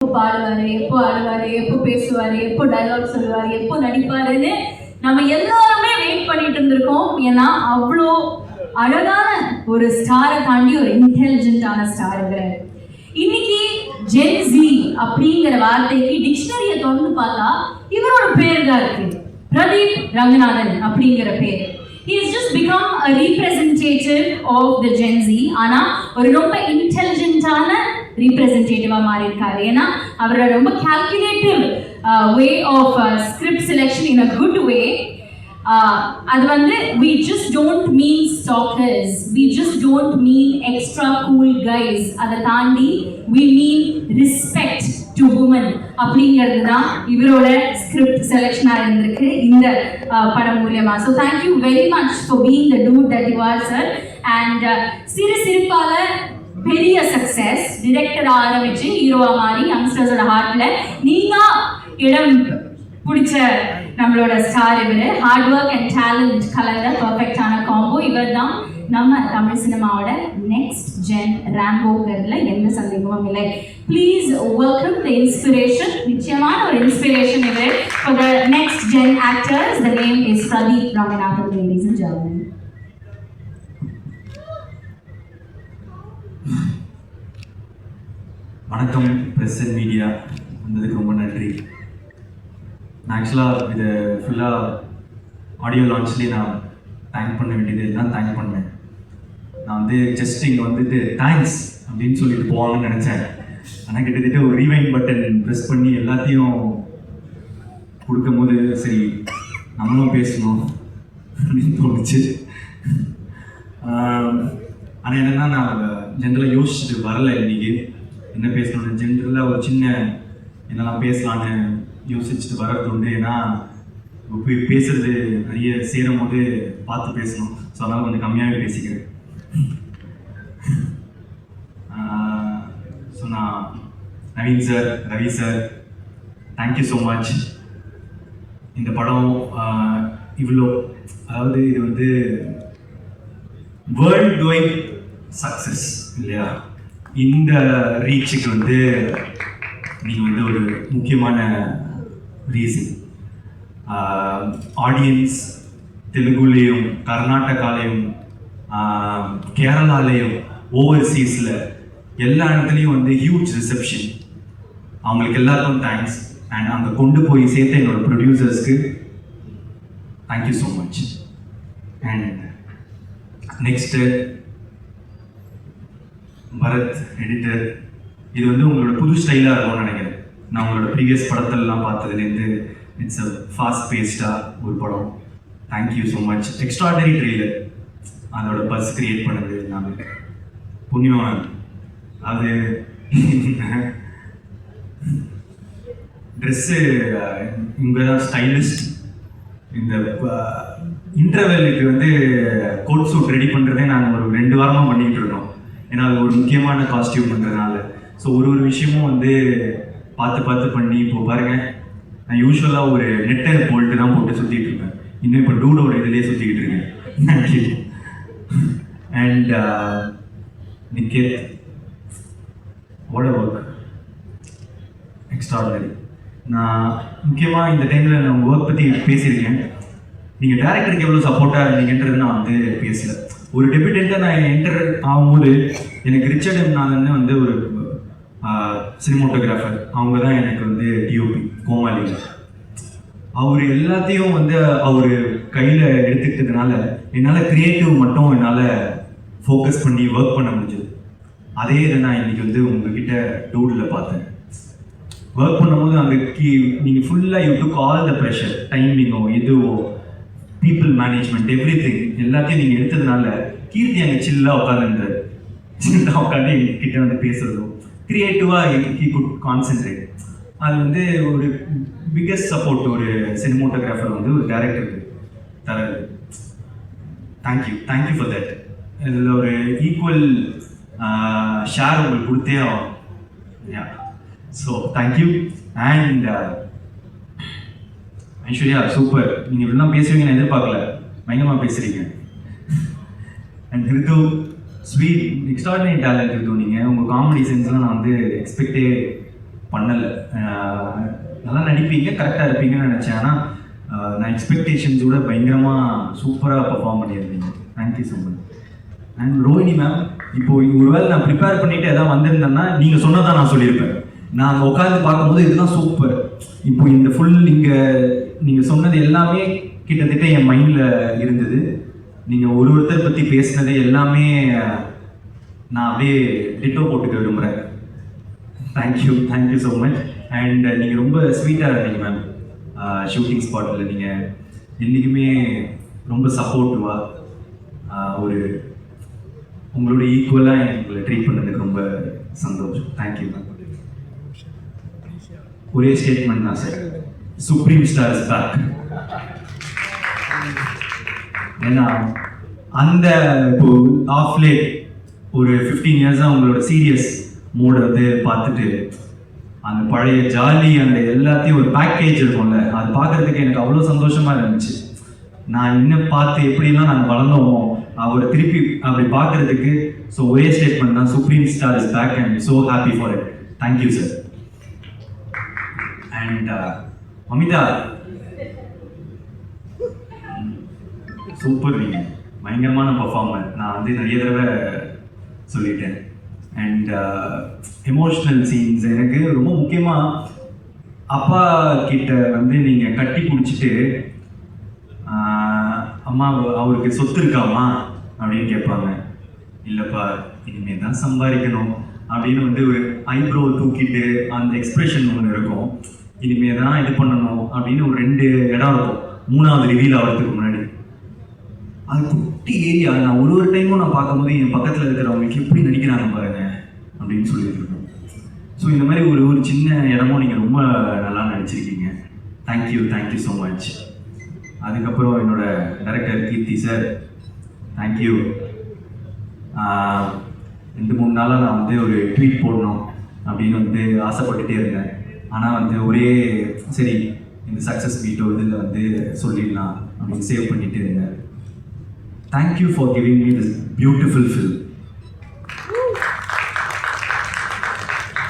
எப்போ பாடுவாரு எப்போ ஆடுவாரு எப்போ பேசுவாரு எப்போ டைலாக் சொல்லுவாரு எப்போ நடிப்பாருன்னு நம்ம எல்லாருமே வெயிட் பண்ணிட்டு இருந்திருக்கோம். ஏன்னா அவ்வளோ அழகான ஒரு ஸ்டாரை தாண்டி ஒரு இன்டெலிஜென்ட்டான ஸ்டாருங்கிறாரு இன்னைக்கு ஜென்சி அப்படிங்கிற வார்த்தைக்கு டிக்ஷனரியை திறந்து பார்த்தா இவரோட பேர் தான் இருக்கு. பிரதீப் ரங்கநாதன் அப்படிங்கிற பேர். Is just just become of the of ஆனா ஒரு ரொம்ப இன்டெலிஜென்ட்டான ரீப்ரெசன்டேட்டிவாக மாறி இருக்காரு ஏன்னா அவரோட ரொம்ப calculative way of script selection in a good way அது வந்து we just don't mean stalkers we just don't mean extra cool guys அதை தாண்டி we mean respect to women அப்படிங்கிறது தான் இவரோட ஸ்கிரிப்ட் செலெக்ஷனாக இருந்திருக்கு இந்த படம் மூலியமா. So thank you very much for being the do that you are sir and சிறு சிரிப்பால பெரிய சக்சஸ் டிரெக்டர் ஆரம்பிச்சு ஹீரோவா மாறி யங்ஸ்டர்ஸோட ஹார்ட்ல நீங்க இடம் பிடிச்ச நம்மளோட ஸ்டார் இவர். ஹார்ட் ஒர்க் அண்ட் டேலண்ட் கலந்த பர்ஃபெக்டான காம்போ இவர் தான் நம்ம தமிழ் சினிமாவோட நெக்ஸ்ட் ஜென் ரேம்போங்கிறதுல எந்த சந்தேகமும் இல்லை. ப்ளீஸ் வெல்கம் த இன்ஸ்பிரேஷன் நிச்சயமான ஒரு இன்ஸ்பிரேஷன் இது for the next gen actors the name is Pradeep Ramanathan ladies and gentlemen வணக்கம் ப்ரெஸ் அண்ட் மீடியா. வந்ததுக்கு ரொம்ப நன்றி. நான் ஆக்சுவலாக இது ஃபுல்லாக ஆடியோ லான்ச்லேயே நான் தேங்க் பண்ண வேண்டியது எல்லாம் தேங்க் பண்ணேன். நான் வந்து ஜஸ்ட் இங்கே வந்துட்டு தேங்க்ஸ் அப்படின்னு சொல்லிட்டு போவாங்கன்னு நினச்சேன். ஆனால் கிட்டத்தட்ட ஒரு ரீவைண்ட் பட்டன் ப்ரெஸ் பண்ணி எல்லாத்தையும் கொடுக்கும்போது சரி நம்மளும் பேசணும் அப்படின்னு தோணுச்சு. ஆனால் என்னென்னா நான் ஜென்ரலாக யோசிச்சுட்டு வரலை இன்றைக்கி என்ன பேசணும்னு ஜென்ரலாக ஒரு சின்ன என்னெல்லாம் பேசலான்னு யோசிச்சுட்டு வர்றது உண்டு. ஏன்னா போய் பேசுறது நிறைய சேரும் போது பார்த்து பேசணும். ஸோ அதனால் கொஞ்சம் கம்மியாகவே பேசிக்கிறேன். ஸோ நான் Naveen sir Ravi sir thank you so much இந்த படம் இவ்வளோ அதாவது இது வந்து வேர்ல்ட் வைட் சக்ஸஸ் இல்லையா? இந்த ரீச்சுக்கு வந்து நீங்கள் வந்து ஒரு முக்கியமான ரீசன் ஆடியன்ஸ் தெலுங்குலேயும் கர்நாடகாலையும் கேரளாலேயும் கேரளாலையும் ஓவர்சீஸில் எல்லா இடத்துலையும் வந்து ஹியூஜ் ரிசப்ஷன் அவங்களுக்கு எல்லாருக்கும் தேங்க்ஸ் அண்ட் அங்கே கொண்டு போய் சேர்த்த என்னோடய ப்ரொடியூசர்ஸ்க்கு thank you so much and next Bharath editor இது வந்து உங்களோட புது ஸ்டைலாக இருக்கும்னு நினைக்கிறேன். நான் உங்களோட ப்ரீவியஸ் படத்திலலாம் பார்த்ததுலேருந்து இட்ஸ் அ ஃபாஸ்ட் பேஸ்டாக ஒரு படம். Thank you so much extraordinary trailer அதோட பஸ் கிரியேட் பண்ணது எல்லாமே புண்ணியம் அது ட்ரெஸ்ஸு இங்கே தான் ஸ்டைலிஸ்ட் இந்த இன்டர்வெலுக்கு வந்து கோட் சூட் ரெடி பண்ணுறதே நாங்கள் ஒரு ரெண்டு வாரமாக பண்ணிகிட்டு இருக்கோம். ஏன்னா அது ஒரு முக்கியமான காஸ்டியூம்ன்றதுனால ஸோ ஒரு ஒரு விஷயமும் வந்து பார்த்து பார்த்து பண்ணி இப்போ பாருங்க நான் யூஸ்வலாக ஒரு நெட்டர் போல்ட்டு தான் போட்டு சுற்றிட்டு இருப்பேன். இன்னும் இப்போ டூடோட இதுலேயே சுற்றிக்கிட்டு இருக்கேன். அண்ட் நிக்கேத் ஓட ஒர்க் எக்ஸ்ட்ராடனரி நான் முக்கியமாக இந்த டைமில் நான் உங்கள் ஒர்க் பற்றி பேசியிருக்கேன். நீங்கள் டேரக்டருக்கு எவ்வளோ சப்போர்ட்டாக இருந்தீங்கன்றது நான் வந்து பேசலை. ஒரு டெபியூட்டண்ட்டாக நான் என்டர் ஆகும்போது எனக்கு ரிச்சர்ட் எம் நாதன் வந்து ஒரு சினிமோட்டோகிராஃபர் அவங்க தான் எனக்கு வந்து டிஓபி கோமாளி அவர் எல்லாத்தையும் வந்து அவர் கையில் எடுத்துக்கிட்டதுனால என்னால் க்ரியேட்டிவ் மட்டும் என்னால் ஃபோக்கஸ் பண்ணி ஒர்க் பண்ண முடிஞ்சது. அதே இதை நான் இன்னைக்கு வந்து உங்ககிட்ட டூடில் பார்த்தேன். ஒர்க் பண்ணும்போது அந்த கீ நீங்கள் ஃபுல்லாக you took all the pressure டைமிங்கோ எதுவோ பீப்புள் மேனேஜ்மெண்ட் எவ்ரி திங் எல்லாத்தையும் நீங்கள் எடுத்ததுனால கீர்த்தி அங்கே சில்லாக உட்காந்துருந்தார் சில்லாக உட்காந்து எங்ககிட்ட வந்து பேசுறதும் கிரியேட்டிவாக ஹி குட் கான்சென்ட்ரேட் அது வந்து ஒரு பிக்கஸ்ட் சப்போர்ட் ஒரு சினிமோட்டோகிராஃபர் வந்து ஒரு டேரக்டருக்கு தரது தேங்க்யூ தேங்க்யூ ஃபார் தட் இதில் ஒரு ஈக்குவல் ஷேர் உங்களுக்கு கொடுத்தே ஆகும் yeah so thank you and Aishwarya super நீங்கள் இப்படிலாம் பேசுவீங்கன்னு நான் எதிர்பார்க்கல. பயங்கரமாக பேசுகிறீங்க and Ritu sweet extraordinary talent Ritu நீங்கள் உங்கள் காமெடி சென்ஸ்லாம் நான் வந்து எக்ஸ்பெக்டே பண்ணலை. நல்லா நடிப்பீங்க கரெக்டாக இருப்பீங்கன்னு நினச்சேன். ஆனால் நான் எக்ஸ்பெக்டேஷன்ஸோட பயங்கரமாக சூப்பராக பர்ஃபார்ம் பண்ணியிருந்தீங்க. Thank you so much and Rohini ma'am இப்போது ஒருவேளை நான் ப்ரிப்பேர் பண்ணிவிட்டு எதாவது வந்திருந்தேன்னா நீங்கள் சொன்னதான் நான் சொல்லியிருப்பேன். நான் உட்காந்து பார்க்கும்போது இதெல்லாம் சூப்பர் இப்போ இந்த ஃபுல் நீங்கள் நீங்கள் சொன்னது எல்லாமே கிட்டத்தட்ட என் மைண்டில் இருந்தது. நீங்கள் ஒரு ஒருத்தர் பற்றி பேசினது எல்லாமே நான் அப்படியே டிட்டோ போட்டுக்க விரும்புகிறேன் thank you thank you so much and நீங்கள் ரொம்ப ஸ்வீட்டாக இருந்தீங்க மேம் ஷூட்டிங் ஸ்பாட்டில் நீங்கள் என்றைக்குமே ரொம்ப சப்போர்ட்டிவாக ஒரு உங்களோட ஈக்குவலாக எங்களை ட்ரீட் பண்ணதுக்கு ரொம்ப சந்தோஷம். தேங்க்யூ மேம் ஒரே ஸ்டேட்மெண்ட் தான் sir supreme star is back ஏன்னா அந்த இப்போ ஆஃப் லேட் ஒரு ஃபிஃப்டீன் இயர்ஸாக உங்களோட சீரியஸ் மூடை வந்து பார்த்துட்டு அந்த பழைய ஜாலி அந்த எல்லாத்தையும் ஒரு பேக்கேஜ் இருக்கும்ல அது பார்க்கறதுக்கு எனக்கு அவ்வளோ சந்தோஷமா இருந்துச்சு. நான் இன்னும் பார்த்து எப்படிலாம் நாங்கள் வளர்ந்தோமோ அவரை திருப்பி அப்படி பார்க்கறதுக்கு ஸோ ஒரே ஸ்டேட்மெண்ட் தான் supreme star is back and so happy for it thank you sir and Amitha. Super நீங்க பயங்கரமான பர்ஃபார்மர் நான் வந்து நிறைய தடவை சொல்லிட்டேன். அண்ட் எமோஷ்னல் சீன்ஸ் எனக்கு ரொம்ப முக்கியமாக அப்பா கிட்ட வந்து நீங்கள் கட்டி பிடிச்சிட்டு அம்மா அவருக்கு சொத்து இருக்காமா அப்படின்னு கேட்பாங்க. இல்லைப்பா இனிமேல் தான் சம்பாதிக்கணும். அப்படின்னு வந்து ஒரு ஐப்ரோ தூக்கிட்டு அந்த எக்ஸ்பிரஷன் ஒன்று இருக்கும். இனிமே தான் இது பண்ணணும் அப்படின்னு ஒரு ரெண்டு இடம் இருக்கும். மூணாவது ரிவீல் ஆகிறதுக்கு முன்னாடி. அது குட்டி ஏரியா நான் ஒரு ஒரு டைமும் நான் பார்க்கும்போது என் பக்கத்தில் இருக்கிறவங்களுக்கு எப்படி நடிக்கிறாங்க பாருங்க அப்படின்னு சொல்லிட்டு இருக்கோம் ஸோ இந்த மாதிரி ஒரு ஒரு சின்ன இடமும் நீங்கள் ரொம்ப நல்லா நடிச்சிருக்கீங்க. Thank you thank you so much அதுக்கப்புறம் என்னோட டைரக்டர் கீர்த்தி சார் தேங்க்யூ ரெண்டு மூணு நாளாக நான் வந்து ஒரு ட்வீட் போடணும் அப்படின்னு வந்து ஆசைப்பட்டுட்டே இருந்தேன். ஆனால் வந்து ஒரே சரி இந்த சக்ஸஸ் மீட்டோ இதில் வந்து சொல்லிடலாம் அப்படின்னு சேவ் பண்ணிட்டு இருந்தேன் thank you for giving me this beautiful film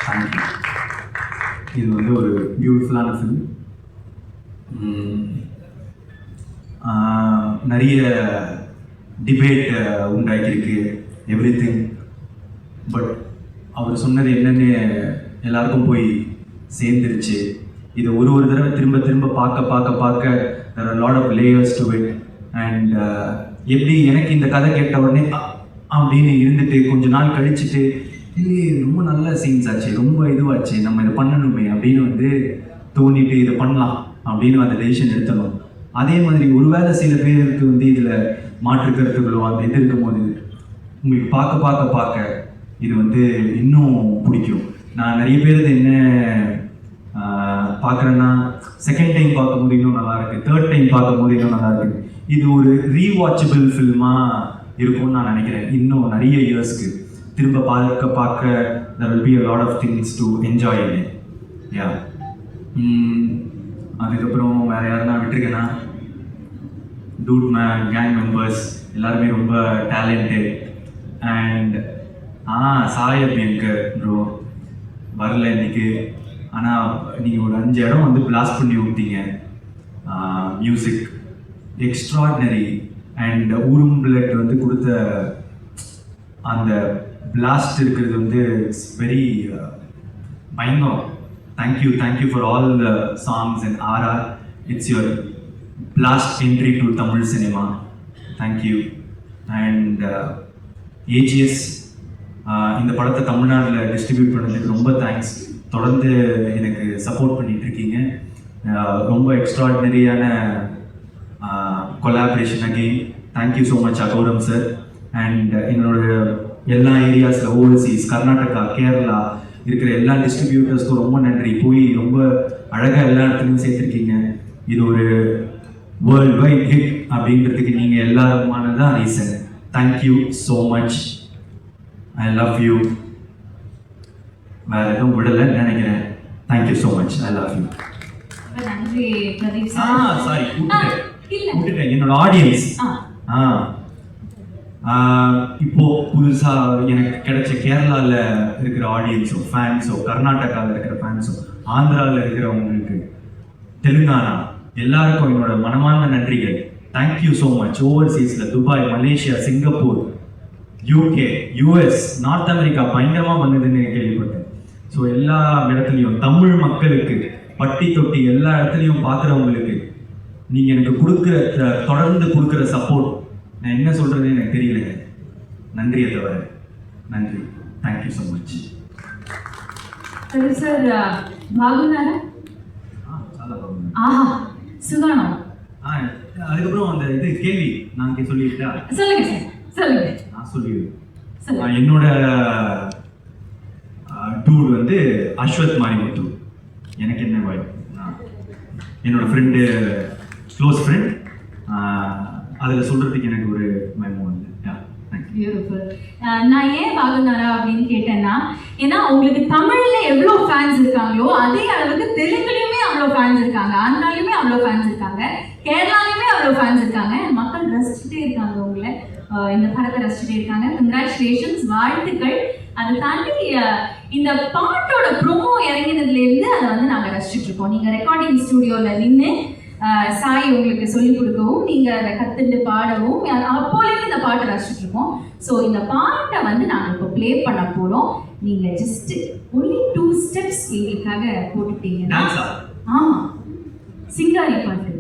thank you இது வந்து ஒரு பியூட்டிஃபுல்லான ஃபில்ம் நிறைய டிபேட் உண்டாக்கியிருக்கு எவ்ரி திங் பட் அவர் சொன்னது என்னன்னு எல்லாருக்கும் போய் சேர்ந்துருச்சு. இது ஒரு ஒரு தடவை திரும்ப திரும்ப பார்க்க பார்க்க பார்க்க lot of layers to it and எப்படி எனக்கு இந்த கதை கேட்ட உடனே அப்படின்னு இருந்துட்டு கொஞ்ச நாள் கழிச்சுட்டு இல்லையே ரொம்ப நல்ல சீன்ஸ் ஆச்சு ரொம்ப இதுவாச்சு நம்ம இதை பண்ணணுமே அப்படின்னு வந்து தோண்டிட்டு இதை பண்ணலாம் அப்படின்னு அந்த டெசிஷன் எடுத்தணும் அதே மாதிரி ஒருவேளை சில பேருக்கு வந்து இதில் மாற்று கருத்துக்களோ அந்த இது இருக்கும்போது உங்களுக்கு பார்க்க பார்க்க பார்க்க இது வந்து இன்னும் பிடிக்கும். நான் நிறைய பேர் என்ன பார்க்குறேன்னா செகண்ட் டைம் பார்க்கும்போது இன்னும் நல்லா இருக்கு தேர்ட் டைம் பார்க்கும்போது இன்னும் நல்லா இருக்கு. இது ஒரு ரீவாச்சபிள் ஃபில்மாக இருக்கும்னு நான் நினைக்கிறேன். இன்னும் நிறைய இயர்ஸ்க்கு திரும்ப பார்க்க பார்க்க there will be a lot of things to enjoy in அதுக்கப்புறம் வேற யாருன்னா விட்டுருக்கேன்னா டூட் மே கேங் மெம்பர்ஸ் எல்லாருமே ரொம்ப டேலண்டட் அண்ட் ஆ சாயப் எங்கர் ப்ரோ வரல இன்னைக்கு. ஆனால் நீங்கள் ஒரு அஞ்சு இடம் வந்து பிளாஸ்ட் பண்ணி விட்டீங்க. மியூசிக் எக்ஸ்ட்ராடினரி அண்ட் ஊரும் பிளட் வந்து கொடுத்த அந்த பிளாஸ்ட் இருக்கிறது வந்து இட்ஸ் வெரி பயங்கரம். Thank you thank you for all the songs and RR it's your blast entry to Tamil cinema thank you and AGS இந்த படத்தை தமிழ்நாட்டில் டிஸ்ட்ரிபியூட் பண்ணதுக்கு ரொம்ப தேங்க்ஸ் தொடர்ந்து எனக்கு சப்போர்ட் பண்ணிட்டு இருக்கீங்க ரொம்ப எக்ஸ்ட்ராடினரியான collaboration again thank you so much Aghoram sir and என்னோட எல்லா ஏரியாஸில் ஓவர்சீஸ் கர்நாடகா கேரளா இருக்கிற எல்லா டிஸ்ட்ரிபியூட்டர்ஸ்க்கும் ரொம்ப நன்றி. போய் ரொம்ப அழகாக எல்லா இடத்துலையும் சேர்த்துருக்கீங்க. இது ஒரு வேர்ல்ட் வைட் ஹிட் அப்படின்றதுக்கு நீங்கள் எல்லாருமானதான் reason thank you so much I love you வேற எதுவும் விடலைன்னு நினைக்கிறேன். Thank you so much I love you ரொம்ப நன்றி பிரதீப் ஆ சார் விட்டுட்டேன் என்னோட ஆடியன்ஸ் ஆ. இப்போ புதுசா எனக்கு கிடைச்ச கேரளால இருக்கிற ஆடியன்ஸோ ஃபேன்ஸோ கர்நாடகாவில் இருக்கிற ஃபேன்ஸோ ஆந்திராவில் இருக்கிறவங்களுக்கு தெலுங்கானா எல்லாருக்கும் என்னோட மனமார்ந்த நன்றிகள். Thank you so much ஓவர்சீஸில் Dubai Malaysia Singapore UK US north America பயங்கரமாக வந்ததுன்னு கேள்விப்பட்டேன் ஸோ எல்லா இடத்துலையும் தமிழ் மக்களுக்கு பட்டி தொட்டி எல்லா இடத்துலையும் பார்க்குறவங்களுக்கு நீங்கள் எனக்கு கொடுக்குற த- தொடர்ந்து கொடுக்குற சப்போர்ட் நான் என்ன சொல்கிறதுன்னு எனக்கு தெரியலங்க நன்றியை தவிர நன்றி தேங்க்யூ ஸோ மச் సరే సార్ బాగున్నారా ஆஹா சுகானம் ஆ அதுக்கப்புறம் அந்த இது கேள்வி நான் இங்கே சொல்லிட்டா சொல்லுங்க சார் சொல்லுங்க நான் சொல்லிடுவேன். என்னோட டூர் வந்து அஸ்வத் மாரிமுத்து. எனக்கு என்ன பாய் என்னோட ஃப்ரெண்டு க்ளோஸ் ஃப்ரெண்ட் அதில் சொல்கிறதுக்கு எனக்கு ஒரு மயமும் இல்லை. நான் ஏன் பாகுனாரா அப்படின்னு கேட்டேன்னா ஏன்னா உங்களுக்கு தமிழ்ல எவ்வளோ ஃபேன்ஸ் இருக்காங்களோ அதே அளவுக்கு தெலுங்குலையுமே அவ்வளோ ஃபேன்ஸ் இருக்காங்க. ஆந்திராலையுமே அவ்வளோ ஃபேன்ஸ் இருக்காங்க. கேரளாலையுமே அவ்வளோ ஃபேன்ஸ் இருக்காங்க. மக்கள் ரசிச்சுட்டே இருக்காங்க. இந்த படத்தை ரசிச்சுட்டே இருக்காங்க. கங்க்ராச்சுலேஷன்ஸ் வாழ்த்துக்கள். அதை தாண்டி இந்த பாட்டோட ப்ரோமோ இறங்கினதுலேருந்து அதை வந்து நாங்கள் ரசிச்சுட்டு இருக்கோம் நீங்கள் ரெக்கார்டிங் ஸ்டுடியோவில் நின்று சாய் உங்களுக்கு சொல்லிக் கொடுக்கவும் நீங்கள் அதை கற்றுட்டு பாடவும் அப்போலேருந்து இந்த பாட்டை ரசிச்சுட்டு இருக்கோம் ஸோ இந்த பாட்டை வந்து நாங்கள் இப்போ ப்ளே பண்ண போகிறோம் நீங்கள் ஜஸ்ட் ஒன்லி டூ ஸ்டெப்ஸ் எங்களுக்காக போட்டுட்டீங்கன்னா டான்ஸா ஆமாம் சிங்காரி பாட்டு.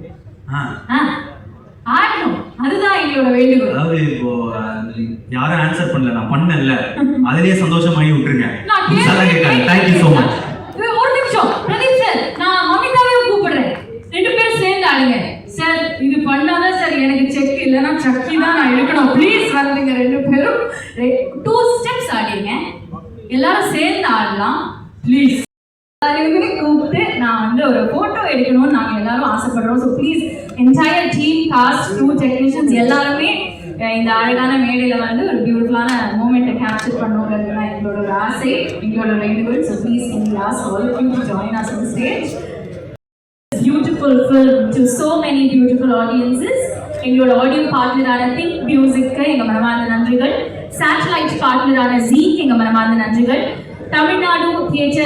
ஆ. அதுதான் எங்களோட வேண்டுகோள். அதாவது இப்போ யாரும் ஆன்சர் பண்ணல நான் பண்ணல அதுலயே சந்தோஷமாகி விட்டுருங்க. தேங்க்யூ ஸோ மச் ஒரு நிமிஷம். பிரதீப் சார் நான் மமிதாவே கூப்பிடுறேன். ரெண்டு பேரும் சேர்ந்து ஆடுங்க சார் இது பண்ணாதான் சார் எனக்கு செக் இல்லைன்னா சக்கி தான் நான் எடுக்கணும். ப்ளீஸ் வந்துங்க ரெண்டு பேரும். டூ ஸ்டெப்ஸ் ஆடிங்க எல்லாரும் சேர்ந்து ஆடலாம். ப்ளீஸ் எடுக்கணும்னு நாங்கள் எல்லாரும் ஆசைப்படுறோம். So please entire team cast to technicians எல்லாருமே இந்த அழகான மேடையில் வந்து ஒரு பியூட்டிஃபுல்லான மூமெண்ட்டை கேப்சர் பண்ணுங்கிறது தான் எங்களோட ஒரு ஆசை எங்களோட வேண்டுகோள். So please can last all you to join us on stage beautiful film to so many beautiful audiences. எங்களோட ஆடியோ பார்ட்னரான திங்க் மியூசிக்கு எங்க மனமார்ந்த நன்றிகள். சேட்டலைட் பார்ட்னரான ஜீக்கு எங்க மனமார்ந்த நன்றிகள். தமிழ்நாடு தியேட்டர்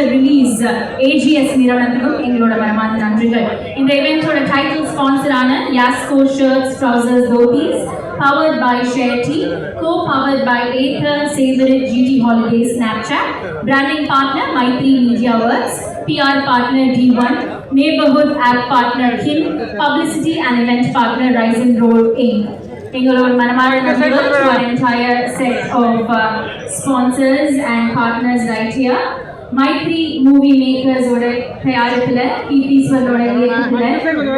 ரிலீஸ் ஏஜிஎஸ் நிறுவனத்துக்கும் எங்களோட மனமார்ந்த நன்றிகள் இந்த இவெண்டோட title ஸ்பான்சரான Yasco shirts trousers dhotis powered by Share Tea, co-powered by Aether, Savorit, GT Holidays, Snapchat, branding partner Maitri Media Works, PR partner D1, neighborhood app partner Kim, publicity and event partner Rise and Roll Inc. எங்களோட மனமார்ந்த நன்றிகள் to our entire set of uh, sponsors and partners right here. Mythri movie மேக்கர்ஸோட தயாரிப்புல கீர்த்தீஸ்வரோட இயக்கத்துல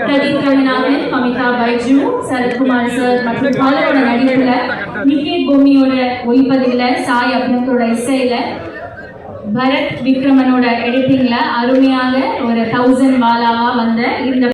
Pradeep Ranganathan Mamitha Baiju Sarathkumar sir மற்றும் பலரோட நடிப்புல நிக்கேத் பூமியோட ஒளிப்பதிவுல சாய் அப்னத்தோட இசையில பரத் விக்ரமனோட எடிட்டிங்ல அருமையாக ஒரு தௌசண்ட் வாலாவா வந்த இந்த